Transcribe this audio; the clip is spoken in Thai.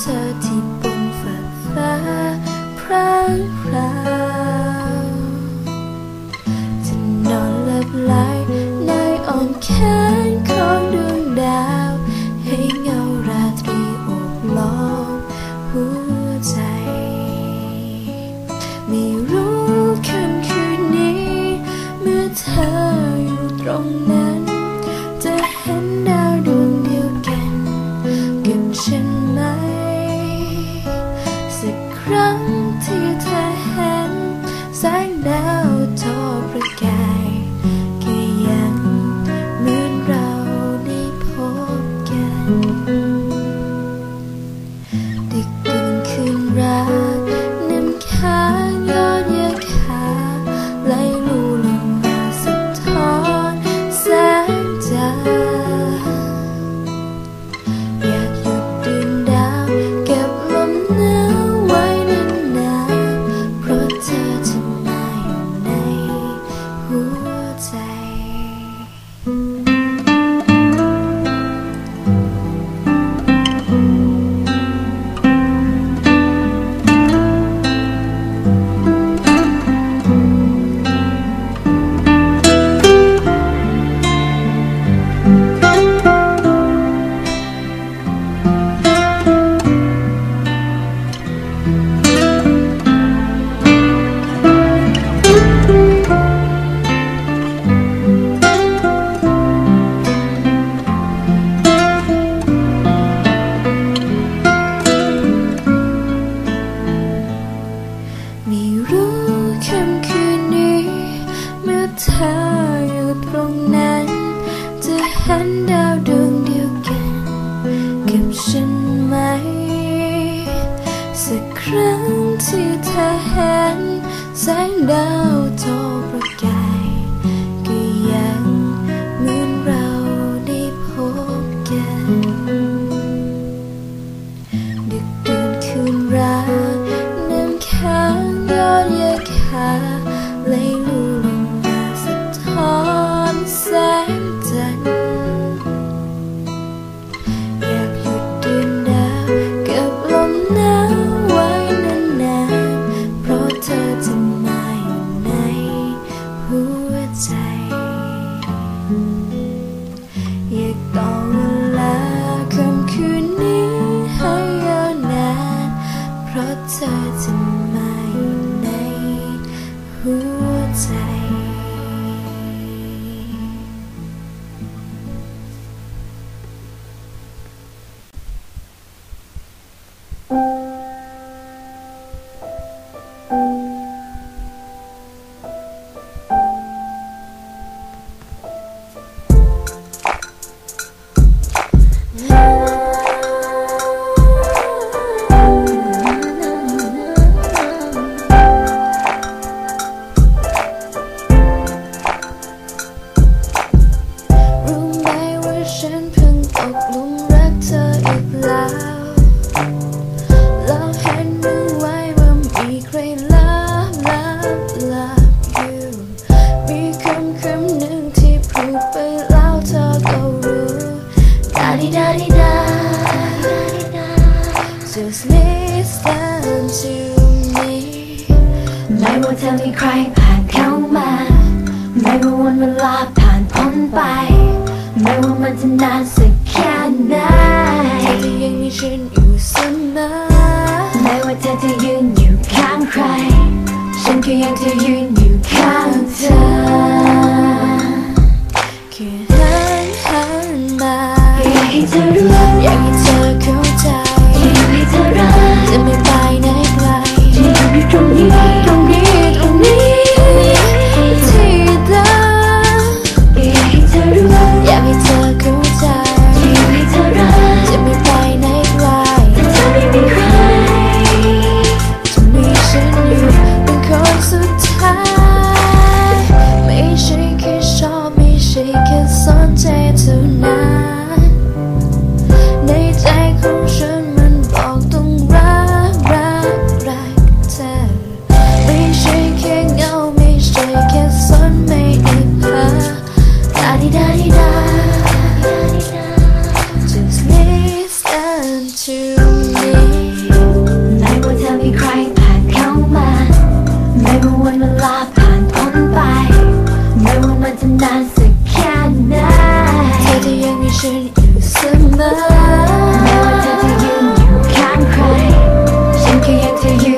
เธอที่บนฟ้าฟ้พรางพราวจะนอนหลับไหลในอ้อมแขนของดวงดาว ให้เงาราตรีอบล้อมหัวใจ ไม่รู้ค่ำคืนนี้ เมื่อเธออยู่ตรงนั้น จะเห็นดาวดวงเดียวกันกับฉัน นดาวดวงเดียวกันกับฉันไหม สักครั้งที่เธอเห็นแสงดาวทอง ที่ใครผ่านเข้ามา ไม่ว่าวันเวลาผ่านพ้นไป ไม่ว่ามันจะนานสักแค่ไหนเธอจะยังมีฉันอยู่เสมอไม่ว่าเธอจะยืนอยู่ข้างใคร ฉันก็ยังจะยืนอยู่ข้างเธอ นานสักแค่ไหนเธอจะยังมีฉันอยู่เสมอแม้ว่าเธอจะยืนอยู่ข้างใคร ฉันก็ยังจะยืน